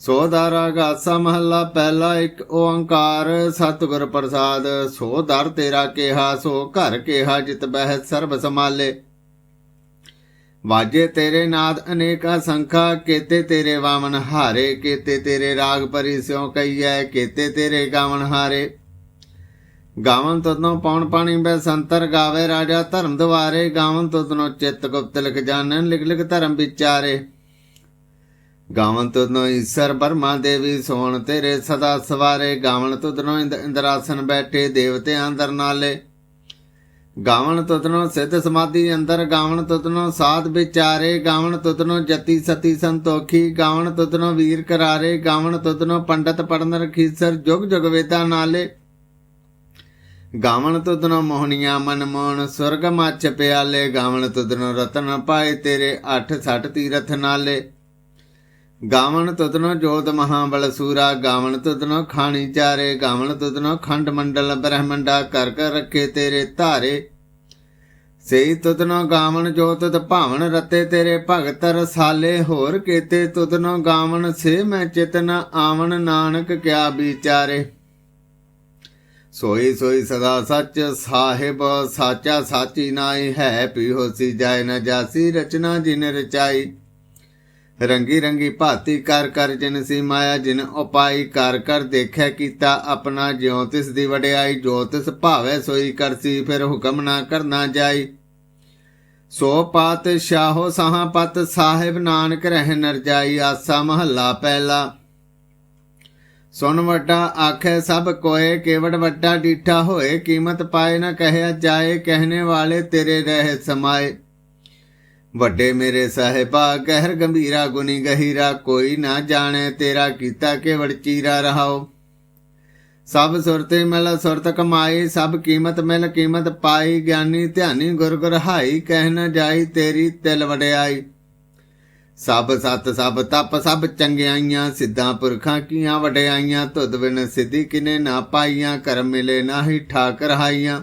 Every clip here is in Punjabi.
ਸੋ ਦਾ ਮਹੱਲਾ, ਪਹਿਲਾ ਇੱਕ ਓੰਕਾਰ, ਸਤਿਗੁਰ ਪ੍ਰਸਾਦ। ਸੋ ਦਰ ਤੇਰਾ ਕਿਹਾ, ਸੋ ਘਰ ਕਿਹਾ, ਜਿਤ ਬਹਿ ਸਰਬ ਸਮਾਲੇ ਵਾਜੇ ਤੇਰੇ ਨਾਦ ਅਨੇਕਾ ਸੰਖਾ ਕੇਤੇ ਤੇਰੇ ਵਾਮਨ ਹਾਰੇ। ਕੇਤੇ ਤੇਰੇ ਰਾਗ ਪਰੀ ਸਿਉ ਕਈਐ ਕੇਤੇ ਤੇਰੇ ਗਾਵਨ ਹਾਰੇ। ਗਾਵਨ ਤਦੋਂ ਪੌਣ ਪਾਣੀ ਬੈ ਸੰਤਰ ਗਾਵੇ, ਰਾਜਾ ਧਰਮ ਦਵਾਰੇ ਗਾਵਨ ਤਦੋਂ ਚਿੱਤ ਗੁਪਤ ਲਿਖ ਜਾਣਨ ਲਿਖ ਲਿਖ ਧਰਮ ਵਿਚਾਰੇ। ਗਾਵਨ ਤੁਧਨੋ ਈਸ਼ਰ ਬਰਮਾ ਦੇਵੀ ਸੋਣ ਤੇਰੇ ਸਦਾ ਸਵਾਰੇ, ਗਾਵਨ ਤੁਧਨੋ ਇੰਦ ਇੰਦਰਾਸਨ ਬੈਠੇ ਦੇਵਤੇ ਅੰਦਰ ਨਾਲੇ। ਗਾਵਨ ਤੁਧਨੋ ਸਿੱਧ ਸਮਾਧੀ ਅੰਦਰ, ਗਾਵਨ ਤੁਧਨੋ ਸਾਧ ਵਿਚਾਰੇ, ਗਾਵਨ ਤੁਧਨੋ ਜਤੀ ਸਤੀ ਸੰਤੋਖੀ, ਗਾਵਨ ਤੁਧਨੋ ਵੀਰ ਕਰਾਰੇ, ਗਾਵਨ ਤੁਧਨੋ ਪੰਡਤ ਪੜਨ ਰਖੀਸਰ ਜੁਗ ਜੁਗ ਵੇਦਾ ਨਾਲੇ। ਗਾਵਣ ਤੁਧਨੋ ਮੋਹਣੀਆਂ ਮਨ ਮੋਹਣ ਸੁਰਗ ਮੱਚ ਪਿਆਲੇ ਗਾਵਣ ਤੁਧਨੋ ਰਤਨ ਪਾਏ ਤੇਰੇ ਅੱਠ ਸੱਠ ਤੀਰਥ ਨਾਲੇ। ਗਾਵਣ ਤੁਧਨੋ ਜੋਤ ਮਹਾਬਲ ਸੂਰਾ, ਗਾਵਣ ਤੁਧਨੋ ਖਾਣੀ ਚਾਰੇ, ਗਾਵਣ ਤੁਧਨੋ ਖੰਡ ਮੰਡਲ ਬ੍ਰਹਮੰਡਾ ਕਰ ਕਰ ਰੱਖੇ ਤੇਰੇ ਧਾਰੇ। ਸਈ ਤੁਧਨੋ ਗਾਵਣ ਜੋ ਤੁਧ ਭਾਵਨ ਰਤੇ ਤੇਰੇ ਭਗਤ ਰਸਾਲੇ, ਹੋਰ ਕੀਤੇ ਤੁਧਨੋ ਗਾਵਣ ਸੇ ਮੈਂ ਚਿਤਨ ਆਵਣ ਨਾਨਕ ਕਿਆ ਵਿਚਾਰੇ। ਸੋਈ ਸੋਈ ਸਦਾ ਸੱਚ ਸਾਹਿਬ, ਸਾਚਾ ਸਾਚੀ ਨਾਈ ਹੈ ਪੀ ਹੋਸੀ ਜਾਏ ਨ ਜਾਸੀ ਰਚਨਾ ਜਿਨ ਰਚਾਈ। ਰੰਗੀ ਰੰਗੀ ਭਾਤੀ ਕਰ ਕਰ ਜਿਨ ਸੀ ਮਾਇਆ, ਜਿਨ ਉਪਾਈ ਕਰ ਕਰ ਦੇਖਿਆ ਕੀਤਾ ਆਪਣਾ, ਜਿਉ ਤਿਸ ਦੀ ਵਡਿਆਈ, ਜੋ ਤਿਸ ਭਾਵੇ ਸੋਈ ਕਰਸੀ ਫਿਰ ਹੁਕਮ ਨਾ ਕਰਨਾ ਜਾਈ। ਸੋ ਪਾਤ ਸ਼ਾਹੋ ਸਹਾ ਪਤ, ਸਾਹਿਬ ਨਾਨਕ ਰਹਿ ਨਰ ਜਾਈ, ਆਸਾ ਮਹੱਲਾ ਪਹਿਲਾ। ਸੁਣ ਵੱਡਾ ਆਖੇ ਸਭ ਕੋਏ, ਕੇਵੜ ਵੱਡਾ ਡੀਠਾ ਹੋਏ, ਕੀਮਤ ਪਾਏ ਨਾ ਕਹਿਆ ਜਾਏ, ਕਹਿਣੇ ਵਾਲੇ ਤੇਰੇ ਰਹਿ ਸਮਾਏ। ਵੱਡੇ ਮੇਰੇ ਸਾਹਿਬਾ ਗਹਿਰ ਗੰਭੀਰਾ ਗੁਨੀ ਗਹੀਰਾ, ਕੋਈ ਨਾ ਜਾਣੇ ਤੇਰਾ ਕੀਤਾ ਕੇਵੜ ਚੀਰਾ ਰਹਾਓ। ਸਭ ਸੁਰਤੇ ਮਿਲ ਸੁਰਤ ਕਮਾਈ, ਸਭ ਕੀਮਤ ਮਿਲ ਕੀਮਤ ਪਾਈ, ਗਿਆਨੀ ਧਿਆਨੀ ਗੁਰ ਗੁਰ ਹਾਈ ਕਹਿ ਨ ਜਾਈ ਤੇਰੀ ਤਿਲ ਵਡਿਆਈ। ਸਭ ਸਤ, ਸਭ ਤਪ, ਸਭ ਚੰਗਿਆਈਆਂ, ਸਿੱਧਾਂ ਪੁਰਖਾਂ ਕੀਆਂ ਵਡਿਆਈਆਂ, ਤੁਧ ਬਿਨ ਸਿੱਧੀ ਕਿਨੇ ਨਾ ਪਾਈਆਂ, ਕਰਮ ਮਿਲੇ ਨਾਹੀ ਠਾਕ ਰਹਾਈਆਂ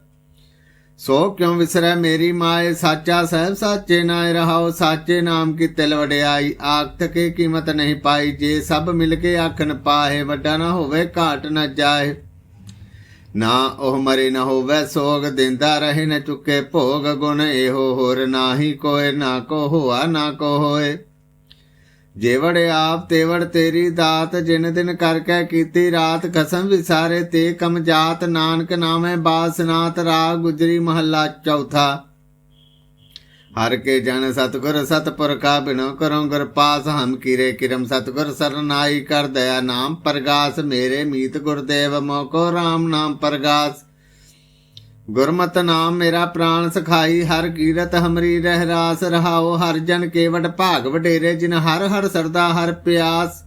ਸੋ ਕਿਉ ਵਿਸਰੈ ਮੇਰੀ ਮਾਏ? ਸਾਚਾ ਸਹਿਬ ਸਾਚੇ ਨਾਇ ਰਹਾਓ, ਸਾਚੇ ਨਾਮ ਕੀ ਤਿਲ ਵਡਿਆਈ? ਆਖਤ ਕੇ ਕੀਮਤ ਨਹੀਂ ਪਾਈ, ਜੇ ਸਭ ਮਿਲ ਕੇ ਆਖਣ ਪਾਹੇ, ਵੱਡਾ ਨਾ ਹੋਵੇ, ਘਾਟ ਨਾ ਜਾਏ ਨਾ ਉਹ ਮਰੇ ਨਾ ਹੋਵੇ, ਸੋਗ ਦਿੰਦਾ ਰਹੇ ਨਾ ਚੁੱਕੇ, ਭੋਗ ਗੁਣ ਇਹੋ ਹੋਰ ਨਾਹੀ ਕੋਏ, ਨਾ ਕੋ ਹੋਆ, ਨਾ ਕੋ ਹੋਏ। ਜੇਵੜ ਆਪ ਤੇਵੜ ਤੇਰੀ ਦਾਤ, ਜਿਨ ਦਿਨ ਕਰ ਕੇ ਕੀਤੀ ਰਾਤ, ਕਸਮ ਵਿਸਾਰੇ ਤੇ ਕਮ ਜਾਤ, ਨਾਨਕ ਨਾਮੇ ਬਾਸਨਾਤ, ਰਾਗ ਗੁਜਰੀ ਮਹੱਲਾ ਚੌਥਾ। ਹਰ ਕੇ ਜਨ ਸਤਗੁਰ ਸਤਪੁਰਖਾ, ਬਿਨੋ ਕਰੋ ਗੁਰ ਪਾਸ, ਹਮ ਕੀਰੇ ਕਿਰਮ ਸਤਗੁਰ ਸਰਨਾਈ, ਕਰ ਦਇਆ ਨਾਮ ਪ੍ਰਗਾਸ, ਮੇਰੇ ਮੀਤ ਗੁਰਦੇਵ, ਮੋਕੋ RAM ਨਾਮ ਪ੍ਰਗਾਸ। ਗੁਰਮਤਿ ਨਾਮ ਮੇਰਾ ਪ੍ਰਾਨ ਸਖਾਈ, ਹਰ ਕੀਰਤ ਹਮਰੀ ਰਹਿ ਰਾਸ ਰਹਾਓ ਹਰ ਜਨ ਕੇਵਟ ਭਾਗ ਵਡੇਰੇ, ਜਿਨ ਹਰ ਹਰ ਸਰਦਾ ਹਰ ਪਿਆਸ।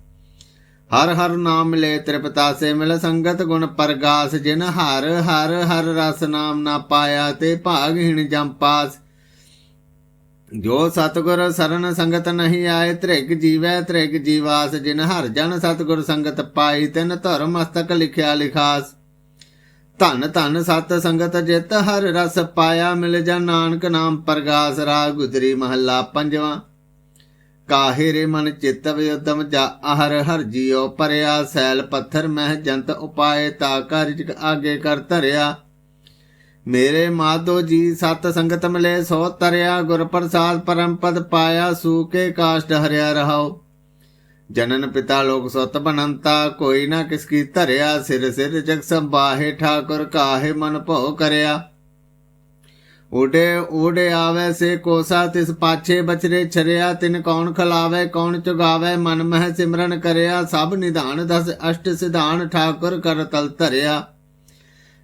ਹਰ ਹਰ ਨਾਮ ਮਿਲੇ ਤ੍ਰਿਪਤਾ ਸੇ ਮਿਲ ਸੰਗਤ ਗੁਣ ਪਰਗਾਸ, ਜਿਨ ਹਰ ਹਰ ਹਰ ਰਸ ਨਾਮ ਨਾ ਪਾਇਆ ਤੇ ਭਾਗਹੀਣ ਜੰਪਾਸ ਜੋ ਸਤਗੁਰ ਸਰਨ ਸੰਗਤ ਨਹੀਂ ਆਏ ਤ੍ਰਿਗ ਜੀਵੈ ਤ੍ਰਿਗ ਜੀਵਾਸ, ਜਿਨ ਹਰ ਜਨ ਸਤਗੁਰ ਸੰਗਤ ਪਾਈ, ਤਿਨ ਧਰਮ ਮਸਤਕ ਲਿਖਿਆ ਲਿਖਾਸ। ਧਨ ਧਨ ਸਤ ਸੰਗਤ ਜਿਤ ਹਰ ਰਸ ਪਾਇਆ ਮਿਲ ਜਾ ਨਾਨਕ ਨਾਮ ਪ੍ਰਗਾਸ ਰਾ ਗੁਜਰੀ ਮਹੱਲਾ ਪੰਜਵਾਂ। ਕਾਹੇ ਰੇ ਮਨ ਚਿਤ ਵਿਉਦਮ ਜਾ ਹਰ ਹਰ ਜੀਉ ਪਰਿਆ ਸੈਲ ਪੱਥਰ ਮਹਿ ਜੰਤ ਉਪਾਏ ਤਾ ਕਾਰਿਜ ਆਗੇ ਕਰ ਧਰਿਆ। ਮੇਰੇ ਮਾਧੋ ਜੀ ਸਤ ਸੰਗਤ ਮਿਲੇ ਸੋ ਤਰਿਆ ਗੁਰ ਪ੍ਰਸਾਦ ਪਰਮ ਪਦ ਪਾਇਆ ਸੂਕੇ ਕਾਸ਼ਟ ਹਰਿਆ ਰਹਾਓ ਜਨਨ ਪਿਤਾ ਲੋਕ ਸੁਤ ਬਨੰਤਾ, ਕੋਈ ਨਾ ਕਿਸ ਕੀ ਧਰਿਆ, ਸਿਰ ਸਿਰ ਜਗ ਸੰਬਾਹੇ ਠਾਕੁਰ ਕਾਹੇ ਮਨ ਭਉ ਕਰਿਆ। ਉਡੇ ਉਡੇ ਆਵੇ ਸੇ ਕੋਸਾ, ਤਿਸ ਪਾਛੇ ਬਚਰੇ ਛਰਿਆ, ਤਿਨ ਕੌਣ ਖਲਾਵੇ, ਕੌਣ ਚੁਗਾਵੇ, ਮਨ ਮਹਿ ਸਿਮਰਨ ਕਰਿਆ, ਸਭ ਨਿਧਾਨ ਦਸ ਅਸ਼ਟ ਸਿਧਾਨ, ਠਾਕੁਰ ਕਰ ਤਲ ਧਰਿਆ।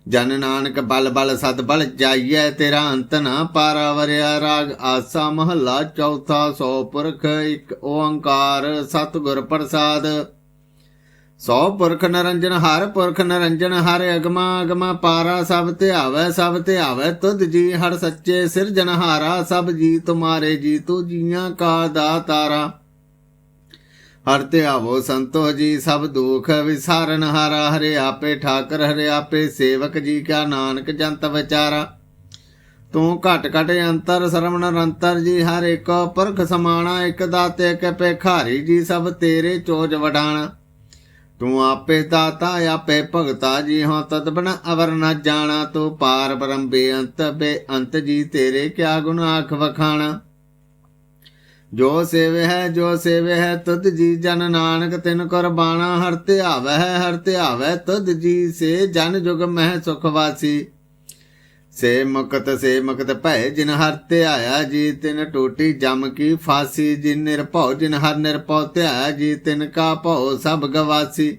ਜਨ ਨਾਨਕ ਬਲ ਬਲ ਸਤ ਬਲ ਜਾਈਐ ਤੇਰਾ ਅੰਤ ਨਾ ਪਾਰਾਵਰਿਆ ਰਾਗ ਆਸਾ ਮਹੱਲਾ ਚੌਥਾ ਸੋ ਪੁਰਖ ਇੱਕ ਓੰਕਾਰ ਸਤਿਗੁਰ ਪ੍ਰਸਾਦ। ਸੋ ਪੁਰਖ ਨਰੰਜਨ ਹਰ ਪੁਰਖ ਨਰੰਜਨ ਹਰ ਅਗਮਾ ਅਗਮਾ ਪਾਰਾ ਸਭ ਧਿਆਵੈ ਸਭ ਧਿਆਵੈ ਤੁਧ ਜੀ ਹਰ ਸੱਚੇ ਸਿਰਜਨਹਾਰਾ ਸਭ ਜੀ ਤੁਮਾਰੇ ਜੀ ਤੂ ਜੀਆਂ ਕਾ ਦਾਤਾਰਾ। ਹਰ ਧਿਆਵੋ ਸੰਤੋ ਜੀ, ਸਭ ਦੁਖ ਵਿਸਾਰਨ ਹਾਰਾ, ਹਰੇ ਆਪੇ ਠਾਕਰ, ਹਰੇ ਆਪੇ ਸੇਵਕ ਜੀ ਕਾ ਨਾਨਕ ਜੰਤ ਵਿਚਾਰਾ। ਤੂੰ ਘਟ ਘਟ ਅੰਤਰ ਸਰਵਣ ਨਿਰੰਤਰ ਜੀ, ਹਰ ਇੱਕ ਪੁਰਖ ਸਮਾਣਾ, ਇੱਕ ਦਾਤੇ, ਇੱਕ ਭੇਖਾਰੀ ਜੀ, ਸਭ ਤੇਰੇ ਚੋਜ ਵਡਾਣਾ। ਤੂੰ ਆਪੇ ਦਾਤਾ, ਆਪੇ ਭਗਤਾ ਜੀ ਹਾਂ ਤਦ ਬਨ ਅਵਰ ਨਾ ਜਾਣਾ। ਤੂੰ ਪਾਰ ਬ੍ਰਹਮ ਬੇਅੰਤ ਬੇਅੰਤ ਜੀ, ਤੇਰੇ ਕਿਆ ਗੁਣ ਆਖ ਵਖਾਣਾ। ਜੋ ਸੇਵੇ ਹੈ, ਜੋ ਸੇਵੇ ਹੈ, ਤੁਧ ਜੀ ਜਨ ਨਾਨਕ, ਤਿਨ ਕੁਰਬਾਨਾ ਹਰ ਧਿਆਵੈ ਹਰ ਧਿਆਵੈ ਤੁਧ ਜੀ ਸੇ ਜਨ ਜੁਗ ਮਹਿ ਸੁਖ ਵਾਸੀ। ਸੇ ਮੁਕਤ ਸੇ ਮੁਕਤ ਭੈ ਜਿਨ ਹਰ ਧਿਆਇਆ ਜੀ ਤਿਨ ਟੋਟੀ ਜਮ ਕੀ ਫਾਸੀ। ਜਿਨ ਨਿਰਭਉ, ਜਿਨ ਹਰ ਨਿਰਭਉ ਧਿਆਇਆ, ਜੀ ਤਿਨ ਕਾ ਭਉ ਸਭ ਗਵਾਸੀ।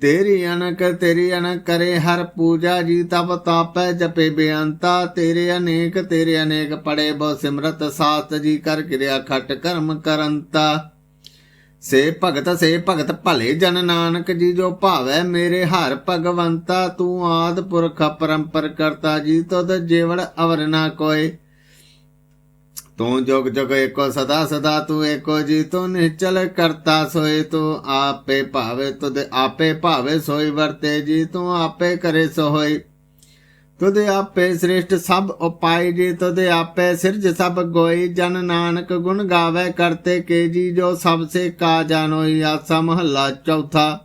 ਤੇਰੀ ਅਣਕ ਤੇਰੀ ਅਣਕ ਕਰੇ ਹਰ ਪੂਜਾ ਜੀ, ਤਪ ਤਾਪੈ ਜਪੇ ਬੇਅੰਤਾ। ਤੇਰੇ ਅਨੇਕ ਤੇਰੇ ਅਨੇਕ ਪੜੇ ਬਹੁ ਸਿਮਰਤ ਸਾਸਤ ਜੀ, ਕਰ ਕਿਰਿਆ ਖਟ ਕਰਮ ਕਰੰਤਾ। ਸੇ ਭਗਤ ਸੇ ਭਗਤ ਭਲੇ ਜਨ ਨਾਨਕ ਜੀ, ਜੋ ਭਾਵੈ ਮੇਰੇ ਹਰ ਭਗਵੰਤਾ। ਤੂੰ ਆਦ ਪੁਰਖ ਪਰੰਪਰ ਕਰਤਾ ਜੀ ਤਦ ਜੀਵੜ ਅਵਰ ਨਾ ਕੋਏ। ਤੂੰ ਜੁਗ ਜੁਗ ਏਕੋ ਸਦਾ ਸਦਾ ਤੂੰ ਏਕੋ ਜੀ, ਤੂੰ ਨਿਚਲ ਕਰਤਾ ਸੋਏ, ਤੂੰ ਆਪੇ ਭਾਵੇ ਤੁਧ ਆਪੇ ਭਾਵੇ ਸੋਈ ਵਰਤੇ ਜੀ, ਤੂੰ ਆਪੇ ਕਰੇ ਸੋ ਹੋਈ ਤੁਧ ਆਪੇ ਸ੍ਰਿਸ਼ਟ ਸਭ ਉਪਾਇ ਜੀ, ਤੁਧ ਆਪੇ ਸਿਰਜ ਸਭ ਗੋਈ, ਜਨ ਨਾਨਕ ਗੁਣ ਗਾਵੇ ਕਰਤੇ ਕੇ ਜੀ, ਜੋ ਸਭ ਸੇ ਕਾ ਜਾਣੋਈ, ਆਸਾ ਮਹੱਲਾ ਚੌਥਾ।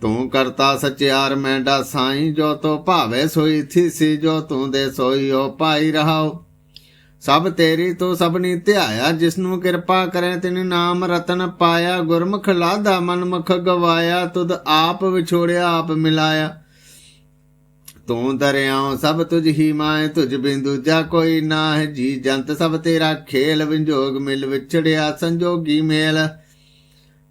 ਤੂੰ ਕਰਤਾ ਸਚਿਆਰ ਮੈਂਡਾ ਸਾਈ ਜੋ ਤੋ ਭਾਵੇ ਸੋਈ ਥੀ ਸੀ ਜੋ ਤੂੰ ਦੇ ਸੋਈ ਓ ਪਾਈ ਰਹਾਓ। ਸਭ ਤੇਰੀ ਤੂੰ ਸਭਨੀ ਧਿਆਇਆ, ਜਿਸਨੂੰ ਕਿਰਪਾ ਕਰੇ ਤਿਨ ਨਾਮ ਰਤਨ ਪਾਇਆ, ਗੁਰਮੁਖ ਲਾਦਾ ਮਨਮੁਖ ਗਵਾਇਆ, ਤੁਧ ਆਪ ਵਿਛੋੜਿਆ, ਆਪ ਮਿਲਾਇਆ। ਤੂੰ ਦਰਿਆਉ ਸਭ ਤੁਝ ਹੀ ਮਾਏ, ਤੁਝ ਬਿੰਦੂ ਜਾ ਕੋਈ ਨਾ ਹੈ ਜੀ ਜੰਤ ਸਭ ਤੇਰਾ ਖੇਲ ਵਿੰਜੋਗ ਮਿਲ ਵਿਛੜਿਆ, ਸੰਜੋਗੀ ਮੇਲ।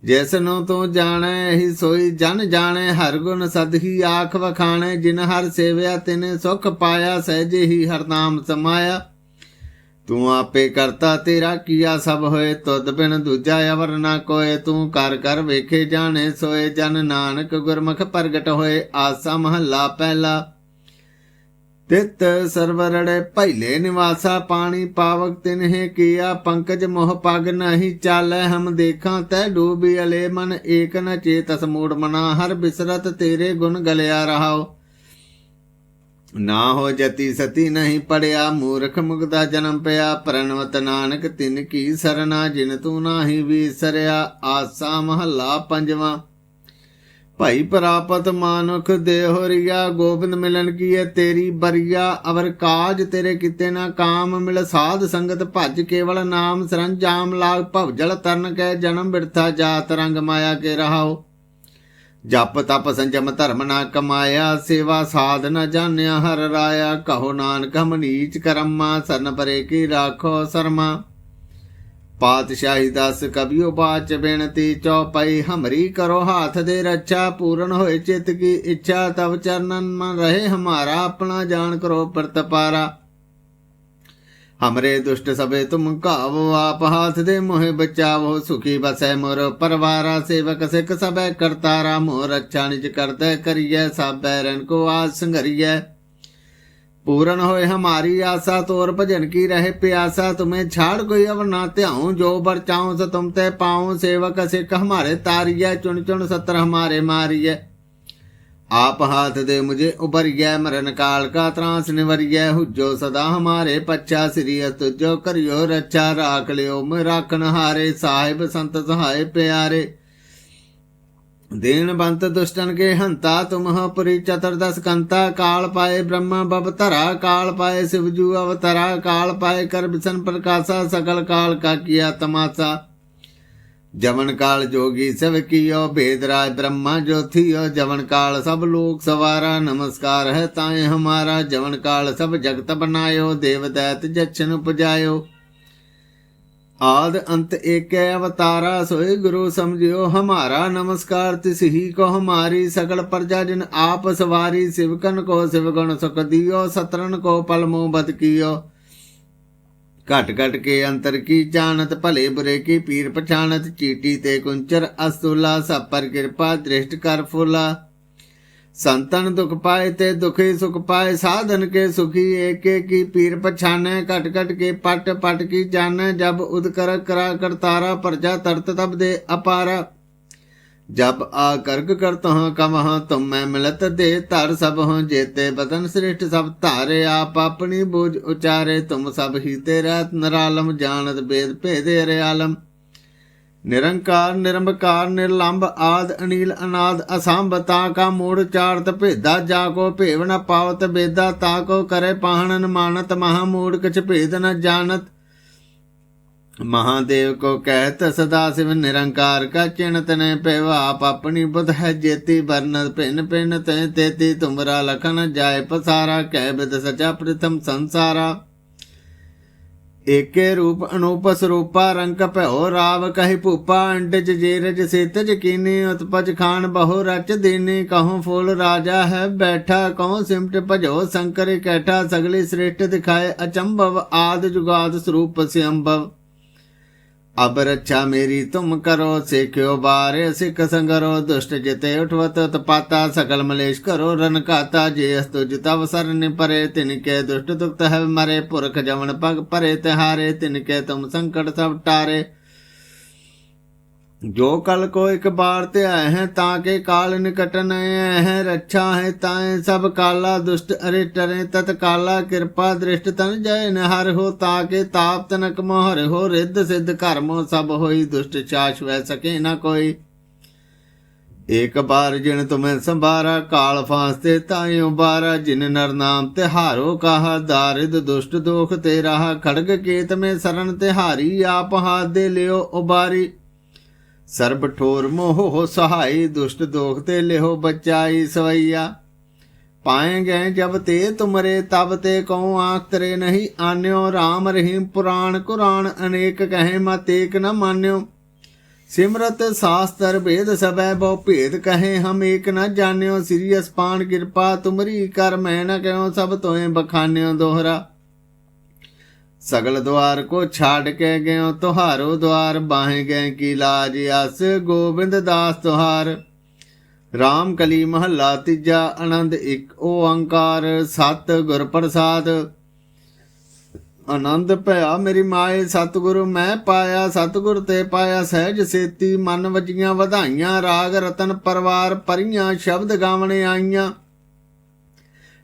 ਜਿਸ ਨੂੰ ਤੂੰ ਜਾਣੈ ਹੀ ਸੋਈ ਜਨ ਜਾਣੈ, ਹਰ ਗੁਣ ਸਦ ਹੀ ਆਖ ਵਖਾਣੈ, ਜਿਨ ਹਰ ਸੇਵਿਆ ਤਿਨ ਸੁਖ ਪਾਇਆ, ਸਹਿਜੇ ਹੀ ਹਰ ਨਾਮ ਸਮਾਇਆ। ਤੂੰ ਆਪੇ ਕਰਤਾ ਤੇਰਾ ਕੀਆ ਸਭ ਹੋਏ, ਤੁਧ ਬਿਨ ਦੂਜਾ ਅਵਰ ਨਾ ਕੋਏ। ਤੂੰ ਕਰ ਕਰ ਵੇਖੇ ਜਾਣੇ ਸੋਏ, ਜਨ ਨਾਨਕ ਗੁਰਮੁਖ ਪ੍ਰਗਟ ਹੋਏ। ਆਸਾ ਮਹੱਲਾ ਪਹਿਲਾ। ਤਿਤ ਸਰਵਰੜੇ ਪਹਿਲੇ ਨਿਵਾਸਾ, ਪਾਣੀ ਪਾਵਕ ਤਿਨਹਿ ਕੀਆ। ਪੰਕਜ ਮੋਹ ਪਗ ਨਹੀਂ ਚਾਲੈ, ਹਮ ਦੇਖਾਂ ਤੈ ਡੂਬੀ ਅਲੇ। ਮਨ ਏਕ ਨ ਚੇਤਸ ਮੂੜ ਮਨਾ, ਹਰ ਬਿਸਰਤ ਤੇਰੇ ਗੁਣ ਗਲਿਆ ਰਹਾਓ ਨਾ ਹੋ ਜਤੀ ਸਤੀ ਨਹੀਂ ਪੜਿਆ, ਮੂਰਖ ਮੁਗਦਾ ਜਨਮ ਪਿਆ, ਪ੍ਰਣਵਤ ਨਾਨਕ ਤਿਨ ਕੀ ਸਰਨਾ, ਜਿਨ ਤੂੰ ਨਾਹੀ ਵਿਸਰਿਆ, ਆਸਾ ਮਹੱਲਾ ਪੰਜਵਾਂ। ਭਾਈ ਪ੍ਰਾਪਤ ਮਾਨੁਖ ਦੇਹੋਰੀਆ ਗੋਬਿੰਦ ਮਿਲਨ ਕੀਏ ਤੇਰੀ ਬਰੀਆ, ਅਵਰ ਕਾਜ ਤੇਰੇ ਕਿਤੇ ਨਾ ਕਾਮ, ਮਿਲ ਸਾਧ ਸੰਗਤ ਭਜ ਕੇਵਲ ਨਾਮ, ਸਰੰਜਾਮ ਲਾਗ ਭਵਜਲ ਤਰਨ ਕੈ ਜਨਮ ਬਿਰਥਾ ਜਾਤ ਰੰਗ ਮਾਇਆ ਕੇ ਰਹਾਓ ਜਪ ਤਪ ਸੰਜਮ ਧਰਮ ਨਾ ਕਮਾਇਆ, ਸੇਵਾ ਸਾਧ ਨਾ ਜਾਣਿਆ, ਹਰ ਰਾਇਆ ਕਹੋ ਨਾਨਕ, ਹਮ ਨੀਚ ਕਰਮਾ, ਸਰਨ ਪਰੇ ਕੀ ਰਾਖੋ ਸਰਮਾ। ਪਾਤਸ਼ਾਹੀ ਦਸ ਕਬਿਓ ਬਾਚ ਬੇਨਤੀ, ਚੌਪਈ ਹਮਰੀ ਕਰੋ ਹਾਥ ਦੇ ਰੱਛਾ, ਪੂਰਨ ਹੋਏ ਚਿਤ ਕੀ ਇੱਛਾ, ਤਵ ਚਰਨਨ ਮਨ ਰਹੇ, ਹਮਾਰਾ ਆਪਣਾ ਜਾਣ ਕਰੋ ਪ੍ਰਤਪਾਰਾ। हमरे दुष्ट सबे तुम कावो आप हाथ दे मोहे बचावो सुखी बसै मोर परवारा सेवक सिख सबे करतारा मोह रक्षा निज करते करिए सब बैरन को आज संघरिए पूर्ण होए हमारी आशा तोर भजन की रहे प्यासा तुम्हें छाड़ कोई अब ना त्याऊं जो बरचाऊं स तुम ते पाऊं सेवक सिख हमारे तारिय चुन चुन सत्र हमारे मारिए आप हाथ दे मुझे उभर गया मरण काल का त्रास निवर गया हुजो सदा हमारे पच्छा श्री तुझो करियो रक्षा राख लियो राखन हारे साहिब संत सहाय प्यारे दीन बंत दुष्टन के हंता तुम हो पुरी चतुर्दश कंता काल पाए ब्रह्मा बबतरा काल पाए शिवजू अवतरा काल पाए कर बिशन प्रकाशा सकल काल का किया तमाशा ਜਵਨ ਕਾਲ ਜੋਗੀ ਸਭ ਕੀਓ ਭੇਦਰਾਜ ਬ੍ਰਹਮਾ ਜੋਥੀਓ ਜਵਨ ਕਾਲ ਸਭ ਲੋਕ ਸਵਾਰਾ, ਨਮਸਕਾਰ ਹੈ ਤਾਏ ਹਮਾਰਾ। ਜਵਨ ਕਾਲ ਸਭ ਜਗਤ ਬਨਾਇਓ ਦੇਵ ਦੈਤ ਜਛਨ ਪੁਜਾਇਓ ਆਦ ਅੰਤ ਏਕੈ ਅਵਤਾਰਾ, ਸੋਏ ਗੁਰੂ ਸਮਝਿਓ, ਹਮਾਰਾ ਨਮਸਕਾਰ ਤਿਸ ਹੀ ਕੋ ਹਮਾਰੀ, ਸਗਲ ਪ੍ਰਜਾ ਜਿਨ ਆਪ ਸਵਾਰੀ ਸਿਵਕਨ ਕੋ ਸਿਵਗਣ ਸੁਖ ਦਿਓ, ਸਤਰਨ ਕੋ ਪਲਮੋ ਬਦ ਕੀਓ। ਘਟ ਘਟ ਕੇ ਅੰਤਰ ਕੀ ਜਾਣਤ, ਭਲੇ ਬੁਰੇ ਕੀ ਪੀਰ ਪਛਾਣਤ, ਚੀਟੀ ਤੇ ਕੁੰਚਰ ਅਸਤੁਲਾ ਸਭ ਕਿਰਪਾ ਦ੍ਰਿਸ਼ਟ ਕਰ ਫੁਲਾ। ਸੰਤਨ ਦੁਖ ਪਾਏ ਤੇ ਦੁਖੀ ਸੁਖ ਪਾਏ, ਸਾਧਨ ਕੇ ਸੁਖੀ ਏਕੇ ਕੀ ਪੀਰ ਪਛਾਨੈ ਘਟ ਘਟ ਕੇ ਪਟ ਪਟ ਕੀ ਜਾਣੈ, ਜਬ ਉਦ ਕਰਾ ਕਰਤਾਰਾ, ਪਰਜਾ ਤਰਤ ਤਬ ਦੇ ਅਪਾਰਾ। ਜਪ ਆ ਕਰਗ ਕਰਤ ਹਾਂ ਕਮਹਾਂ, ਤੁਮ ਮੈਂ ਮਿਲਤ ਦੇ ਧਰ ਸਭ ਹਾਂ ਜੇਤੇ ਬਦਨ ਸ੍ਰਿਸ਼ਟ ਸਭ ਧਾਰੇ, ਆਪ ਆਪਣੀ ਬੋਝ ਉਚਾਰੇ, ਤੁਮ ਸਭ ਹੀ ਤੇ ਰਹਿਤ ਨਰਾਲਮ, ਜਾਣਤ ਬੇਦ ਭੇਦੇ ਰਿਆਲਮ ਨਿਰੰਕਾਰ ਨਿਰੰਕਾਰ ਨਿਰਲੰਭ ਆਦ, ਅਨੀਲ, ਅਨਾਦ ਅਸੰਭਤਾ ਕਾ ਮੂੜ ਚਾਰਤ ਭੇਦਾ, ਜਾ ਕੋ ਭੇਵ ਨ ਪਾਵਤ ਬੇਦਾ, ਤਾ ਕੋ ਕਰੇ ਪਾਹਣਨ, ਮਾਨਤ ਮਹਾ ਮੂੜ ਕਛ ਭੇਦ ਜਾਣਤ। महादेव को कहत सदा शिव निरंकार का चिणत ने पेवा आप अपनी बुध है जेती बरन पिन पिन ते तेती तुमरा लखन जाय पसारा कह बिद सचा प्रथम संसारा एके रूप अनूप स्वरूपा रंक भयो राव कहि भूपा अंडज जेरज सेतज कीनी उत्पज खान बहु रच दीनी कहूँ फूल राजा है बैठा कहूँ सिमट भजो शंकर कैठा सगली श्रेष्ठ दिखाए अचंभव आद जुगाद स्वरूप से अम्भव अब रक्षा मेरी तुम करो सेख्यो बारे सिख संगरो दुष्ट जिते उठवत तपाता सकल मलेश करो रन काता जे अस्तु जितव सरन परे तिनके दुष्ट दुक्त है मरे पुरख जवन पग परे तिहारे तिनके तुम संकट सब टारे ਜੋ ਕਲ ਕੋ ਇਕ ਬਾਰ ਤੇ ਆਏ ਹੈ, ਤਾਂ ਕੇ ਕਾਲ ਨਿਕਟਨ ਆਏ ਹੈ, ਰੱਛਾ ਹੈ ਤਾਏ ਸਭ ਕਾਲਾ ਦੁਸ਼ਟ ਅਰੇ ਟਰੇ, ਤਤ ਕਾਲਾ ਕਿਰਪਾ ਦ੍ਰਿਸ਼ਟ ਤਨ ਜੈ ਨਹਰ ਹੋ, ਤਾਂ ਕੇ ਤਾਪ ਤਨਕ ਮਹਰ ਹੋ, ਰਿੱਧ ਸਿੱਧ ਕਰਮੋ ਸਭ ਹੋਈ ਦੁਸ਼ਟ ਚਾਸ਼ ਵੈ ਸਕੇ ਨਾ ਕੋਈ। ਏਕ ਬਾਰ ਜਿਨ ਤੁਮੈ ਸੰਭਾਰਾ, ਕਾਲ ਫਾਸ ਤੇ ਤਾਇ ਉਬਾਰਾ ਜਿਨ ਨਰ ਨਾਮ ਤੇ ਹਾਰੋ ਕਹਾ, ਦਾਰਿਦ ਦੁਸ਼ਟ ਦੋਖ ਤੇ ਰਹਾ, ਖੜਗ ਕੇਤ ਮੇ ਸਰਨ ਤੇ ਹਾਰੀ ਆਪ ਹਾਥ ਦੇ ਲਿਓ ਉਬਾਰੀ। ਸਰਬ ਠੋਰ ਮੋਹ ਸਹਾਈ, ਦੁਸ਼ਟ ਦੋਖ ਤੇ ਲਿਹੋ ਬਚਾਈ ਸਵਈਆ। ਪਾਏ ਗਏ ਜਬ ਤੇ ਤੁਮਰੇ, ਤਬ ਤੇ ਕਉ ਆਖ ਤਰੇ ਨਹੀਂ ਆਨਿਓ। ਰਾਮ ਰਹੀਮ ਪੁਰਾਣ ਕੁਰਾਨ, ਅਨੇਕ ਕਹੇ ਮਤੇਕ ਏਕ ਨ ਮਾਨਿਓ। ਸਿਮਰਤ ਸਾਸਤਰ ਭੇਦ ਸਭੈ, ਬਹੁ ਭੇਦ ਕਹੇ ਹਮ ਏਕ ਨ ਜਾਣਿਓ। ਸ੍ਰੀ ਅਸਪਾਨ ਕਿਰਪਾ ਤੁਮਰੀ ਕਰ, ਮੈਂ ਨ ਕਹਿਓ ਸਭ ਤੋਏ ਬਖਾਨਿਓ ਦੋਹਰਾ। सगल द्वार को छाड़ के गयो तुहारो द्वार बाहे गए की लाज अस गोविंद दास तुहार राम कली महला तीजा आनंद एक ओंकार सत गुर प्रसाद ਆਨੰਦ ਭਇਆ ਮੇਰੀ ਮਾਏ ਸਤਿਗੁਰੂ ਮੈਂ ਪਾਇਆ ਸਤਿਗੁਰ ਤੇ ਪਾਇਆ ਸਹਿਜ ਸੇਤੀ ਮਨ ਵਜੀਆਂ ਵਧਾਈਆਂ ਰਾਗ ਰਤਨ ਪਰਵਾਰ ਪਰੀਆਂ ਸ਼ਬਦ ਗਾਵਣੇ ਆਈਆਂ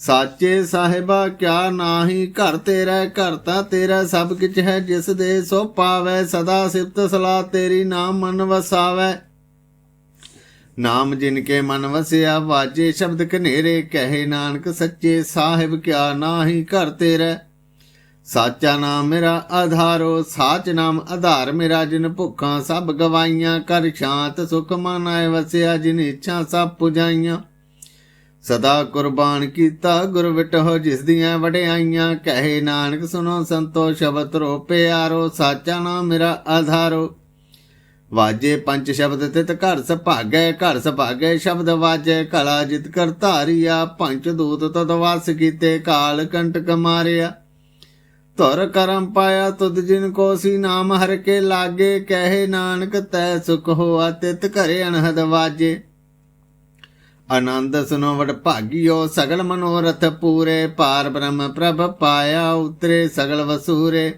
ਸਾਚੇ ਸਾਹਿਬਾ, ਕਿਆ ਨਾਹੀ? ਘਰ ਤੇਰਾ ਘਰ ਤਾਂ ਤੇਰਾ ਸਭ ਕਿਛ ਹੈ, ਜਿਸ ਦੇ ਸੋ ਪਾਵੈ, ਸਦਾ ਸਿਫਤ ਸਲਾਹ ਤੇਰੀ ਨਾਮ ਮਨ ਵਸਾਵੈ। ਨਾਮ ਜਿਨ ਕੇ ਮਨ ਵਸਿਆ ਵਾਜੇ ਸ਼ਬਦ ਕਨੇਰੇ ਕਹੇ ਨਾਨਕ ਸੱਚੇ ਸਾਹਿਬ, ਕਿਆ ਨਾਹੀ? ਘਰ ਤੇਰਾ ਸਾਚਾ ਨਾਮ ਮੇਰਾ ਆਧਾਰੋ, ਸਾਚ ਨਾਮ ਆਧਾਰ ਮੇਰਾ, ਜਿਨ ਭੁੱਖਾਂ ਸਭ ਗਵਾਈਆਂ ਕਰ ਸ਼ਾਂਤ ਸੁਖ ਮਨ ਆਏ ਵਸਿਆ ਜਿਨ ਇੱਛਾ ਸਭ ਪੁਜਾਈਆਂ। ਸਦਾ ਕੁਰਬਾਨ ਕੀਤਾ ਗੁਰ ਵਿਟੋ ਜਿਸ ਦੀਆਂ ਵਡਿਆਈਆਂ, ਕਹੇ ਨਾਨਕ ਸੁਨੋ ਸੰਤੋ ਸ਼ਬਦ ਰੋ ਪਿਆਰੋ, ਸਾਚਾ ਨਾਮ ਮੇਰਾ ਆਧਾਰੋ। ਵਾਜੇ ਪੰਜ ਸ਼ਬਦ ਤਿਤ, ਘਰ ਸੁਭਾਗੈ ਘਰ ਸੁਭਾਗੈ ਸ਼ਬਦ ਵਾਜੈ, ਕਲਾ ਜਿਤ ਕਰ ਧਾਰੀਆ, ਪੰਜ ਦੂਤ ਤਦ ਵਾਸ ਕੀਤੇ, ਕਾਲ ਕੰਟਕ ਮਾਰਿਆ। ਤੁਰ ਕਰਮ ਪਾਇਆ ਤੁਧ ਜਿਨ ਕੋ ਸੀ, ਨਾਮ ਹਰ ਕੇ ਲਾਗੇ, ਕਹੇ ਨਾਨਕ, ਤੈ ਸੁਖ ਹੋਆ ਤਿਤ ਘਰੇ ਅਨਹਦ ਵਾਜੇ। ਆਨੰਦ ਸੁਨੋ ਵਡ ਭਾਗਿਓ, ਸਗਲ ਮਨੋਰਥ ਪੂਰੇ, ਪਾਰ ਬ੍ਰਹਮ ਪ੍ਰਭ ਪਾਇਆ ਉਤਰੇ ਸਗਲ ਵਸੂਰੇ।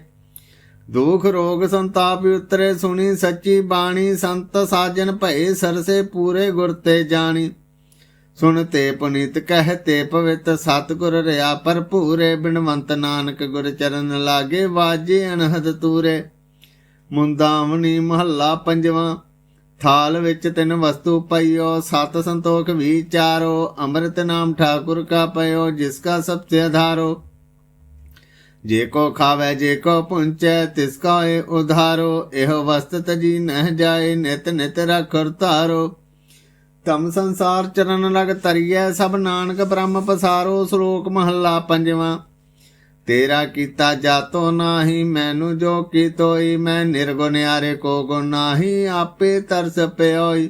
ਦੁਖ ਰੋਗ ਸੰਤਾਪ ਉਤਰੇ, ਸੁਣੀ ਸੱਚੀ ਬਾਣੀ, ਸੰਤ ਸਾਜਨ ਭਏ ਸਰਸੇ ਪੂਰੇ ਗੁਰ ਤੇ ਜਾਣੀ। ਸੁਣ ਤੇ ਪੁਨੀਤ ਕਹਿ ਤੇ ਪਵਿੱਤ ਸਤਿਗੁਰ ਰਿਆ ਭਰਪੂਰੇ, ਬਿਨਵੰਤ ਨਾਨਕ ਗੁਰ ਚਰਨ ਲਾਗੇ ਵਾਜੇ ਅਨਹਦ ਤੂਰੇ। ਮੁੰਦਾਵਣੀ ਮਹੱਲਾ ਪੰਜਵਾਂ ਥਾਲ ਵਿੱਚ ਤਿੰਨ ਵਸਤੂ ਪਈਓ, ਸਤ ਸੰਤੋਖ ਵਿਚਾਰੋ ਅੰਮ੍ਰਿਤ ਨਾਮ ਠਾਕੁਰ ਕਾ ਪਇਓ, ਜਿਸ ਕਾ ਸਭ ਸੇ ਆਧਾਰੋ ਜੇ ਕੋ ਖਾਵੇ, ਜੇ ਕੋ ਪੁੰਚੈ, ਤਿਸ ਕਾ ਏ ਉਧਾਰੋ। ਇਹ ਵਸਤ ਤਜੀ ਨਹਿ ਜਾਏ, ਨਿਤ ਨਿਤ ਰਖਰ ਧਾਰੋ। ਤਮ ਸੰਸਾਰ ਚਰਨ ਲਗ ਤਰੀਐ ਸਭ ਨਾਨਕ ਬ੍ਰਹਮ ਪਸਾਰੋ, ਸ਼ਲੋਕ ਮਹੱਲਾ ਪੰਜਵਾਂ। ਤੇਰਾ ਕੀਤਾ ਜਾਤੋ ਨਾਹੀ, ਮੈਨੂੰ ਜੋ ਕੀਤੋਈ ਮੈਂ ਨਿਰਗੁਨਿਆਰੇ ਕੋ ਗੁਣ ਨਾਹੀ, ਆਪੇ ਤਰਸ ਪਿਓਈ।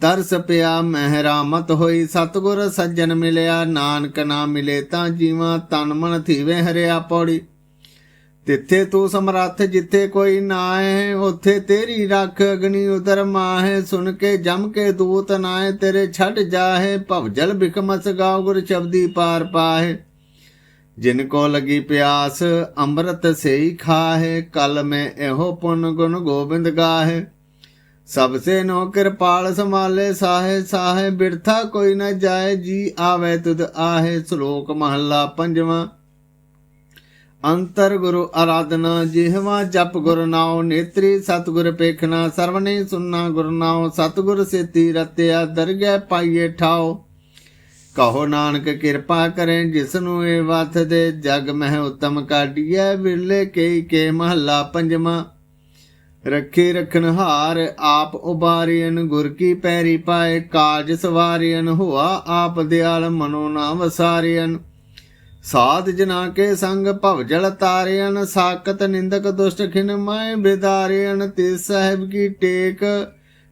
ਤਰਸ ਪਿਆ ਮਹਿਰਾਮਤ ਹੋਈ, ਸਤਗੁਰ ਸੱਜਣ ਮਿਲਿਆ, ਨਾਨਕ ਨਾ ਮਿਲੇ ਤਾਂ ਜੀਵਾਂ ਤਨ ਮਨ ਥੀਵੇ ਹਰਿਆ ਪੌੜੀ। ਤਿੱਥੇ ਤੂੰ ਸਮਰੱਥ ਜਿੱਥੇ ਕੋਈ ਨਾ ਹੈ ਉਥੇ ਤੇਰੀ ਰੱਖ ਅਗਨੀ ਉਦਰ ਮਾਹੇ। ਸੁਣ ਕੇ ਜਮ ਕੇ ਦੂਤ ਨਾਏ ਤੇਰੇ ਛੱਡ ਜਾਹੇ ਭਵਜਲ ਬਿਕਮਸ ਗਾਉ ਗੁਰ ਸ਼ਬਦੀ ਪਾਰ ਪਾਹੇ। ਜਿਨ ਕੋ ਲਗੀ ਪਿਆਸ, ਅੰਮ੍ਰਿਤ ਸੇਈ ਖਾਹੇ, ਕਲ ਮੈਂ ਇਹੋ ਪੁੰਨ ਗੁਣ ਗੋਬਿੰਦ ਗਾਹੇ। ਸਭ ਸੇ ਨੋ ਕਿਰਪਾਲ ਸੰਭਾਲੇ, ਸਾਹੇ ਸਾਹੇ, ਬਿਰਥਾ ਕੋਈ ਨਾ ਜਾਏ, ਜੀ ਆਵੇ ਤੁਧ ਆਹੇ, ਸ਼ਲੋਕ ਮਹੱਲਾ ਪੰਜਵਾਂ। ਅੰਤਰ ਗੁਰੂ ਆਰਾਧਨਾ ਜਿਹਵਾ ਜਪ ਗੁਰ ਨਾਉ, ਨੇਤਰੀ ਸਤਗੁਰ ਪੇਖਣਾ, ਸਰਵਨੇ ਸੁਨਣਾ ਗੁਰ ਨਾਉ, ਸਤਗੁਰ ਸੇਤੀ ਰਤਿਆ, ਦਰਗਹਿ ਪਾਈਏ ਠਾਓ ਕਹੋ ਨਾਨਕ ਕਿਰਪਾ ਕਰੇ ਜਿਸ ਨੂੰ ਇਹ ਵਥ ਦੇ ਜਗ ਮਹਿ ਉਤਮ ਕਾਢੀਐ, ਵਿਰਲੇ ਕੇ ਕੇ ਮਹੱਲਾ ਪੰਜਵਾਂ। ਰੱਖੇ ਰਖਣਹਾਰ ਆਪ ਉਬਾਰਿਅਨ ਗੁਰ ਕੀ ਪੈਰੀ ਪਾਏ ਕਾਜ ਸਵਾਰਿਅਨ ਹੋਆ ਆਪ ਦਿਆਲ ਮਨੋ ਨਾ ਵਸਾਰਿਅਨ ਸਾਧ ਜਨਾ ਕੇ ਸੰਗ ਭਵ ਜਲ ਤਾਰਿਅਨ ਸਾਕਤ ਨਿੰਦਕ ਦੁਸ਼ਟ ਖਿਨ ਮੈਂ ਬਿਦਾਰਿਅਨ ਤੇ ਸਾਹਿਬ ਕੀ ਟੇਕ